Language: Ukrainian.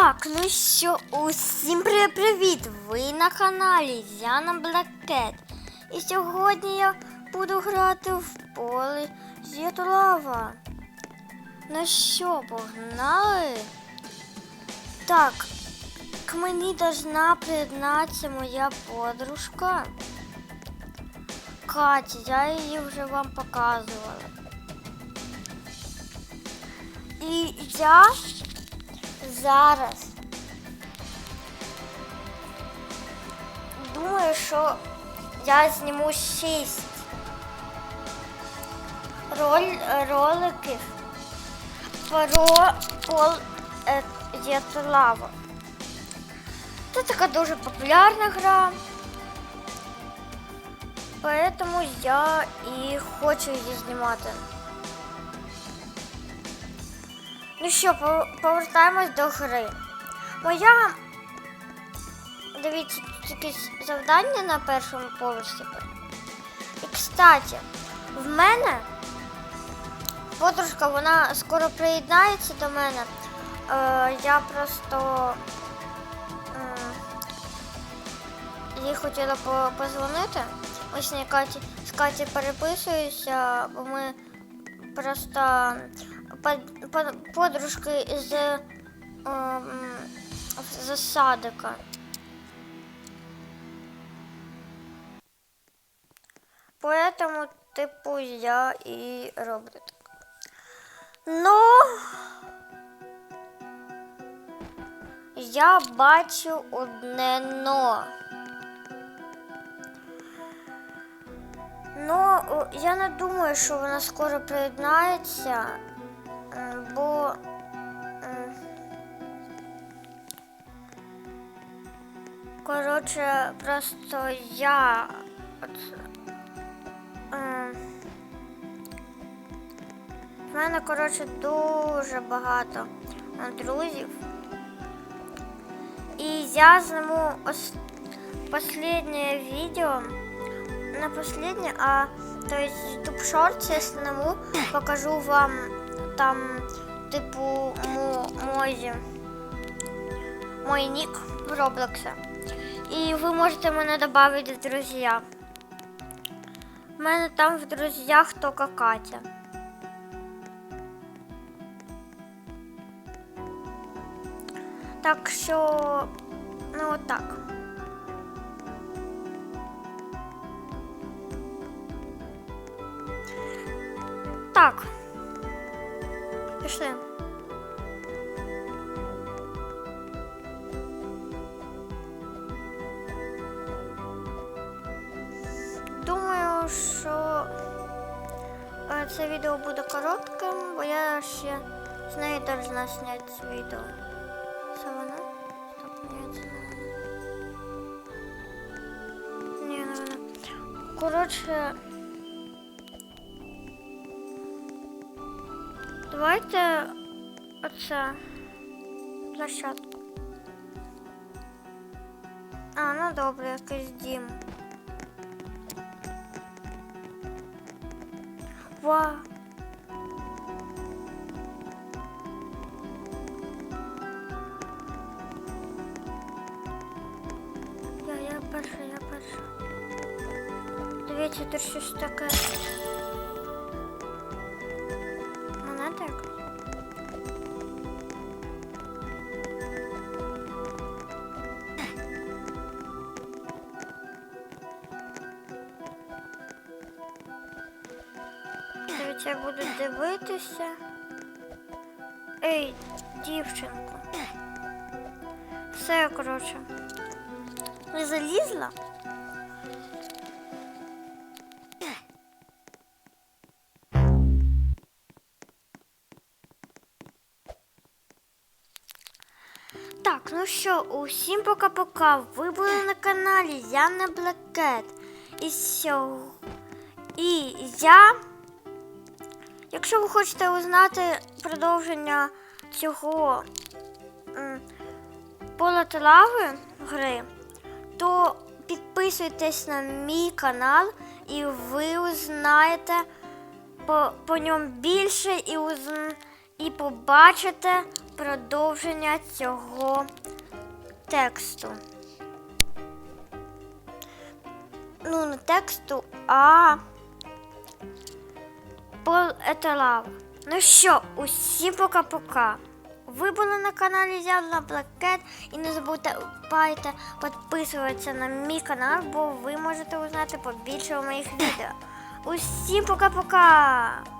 Так, ну що, усім привіт! Ви на каналі Яна Блакет. І сьогодні я буду грати в поле Зєтлава. Ну що, погнали? Так, к мені должна приєднатися моя подружка. Катя, я її вже вам показувала. І я зараз думаю, що я зніму 6 роль, роликів про пол е, Єтлава. Це така дуже популярна гра. Поэтому я і хочу її знімати. Ну що, повертаємось до гри. Моя. Дивіться, тут якесь завдання на першому поверсі. І кстати, в мене подружка, вона скоро приєднається до мене. Е, я просто м, їй хотіла позвонити. Ось я Каті, з Каті переписуюся, бо ми просто подружки з ем, з садика. Поэтому, типу, я і роблю так. Ну, я бачу одне но. Ну, я не думаю, що вона скоро приєднається, е, бо е, коротше, просто я от, е, в мене, коротше, дуже багато друзів. І я ос- последнее видео на последнее, а то есть YouTube Shorts я сниму, покажу вам там типу мо- мой, ник в Roblox. І ви можете мене додати в друзі. У мене там в друзях тільки Катя. Так що, ну отак. Так. Пішли. Думаю, що е, це відео буде коротким, бо я ще з нею должна зняти це відео. Це вона? Стоп, ні, це не вона. Ні, не вона. Коротше. Давайте оце площадку. А, ну добре, якийсь дім. Ва. Я, я перша, я перша. Дивіться, тут щось таке. Я буду дивитися. Ей, дівчинко. Все, коротше. Не залізла? Так, ну що, усім пока-пока. Ви були на каналі Яна Блакет. І сьогодні. І я. Якщо ви хочете узнати продовження цього м, лави гри, то підписуйтесь на мій канал і ви узнаєте по, по ньому більше і, узн, і побачите продовження цього тексту. Ну, не тексту, а Пол Еталав. Ну що, усім пока-пока. Ви були на каналі Зябла Блакет і не забувайте підписуватися на мій канал, бо ви можете узнати побільше у моїх відео. Усім пока-пока!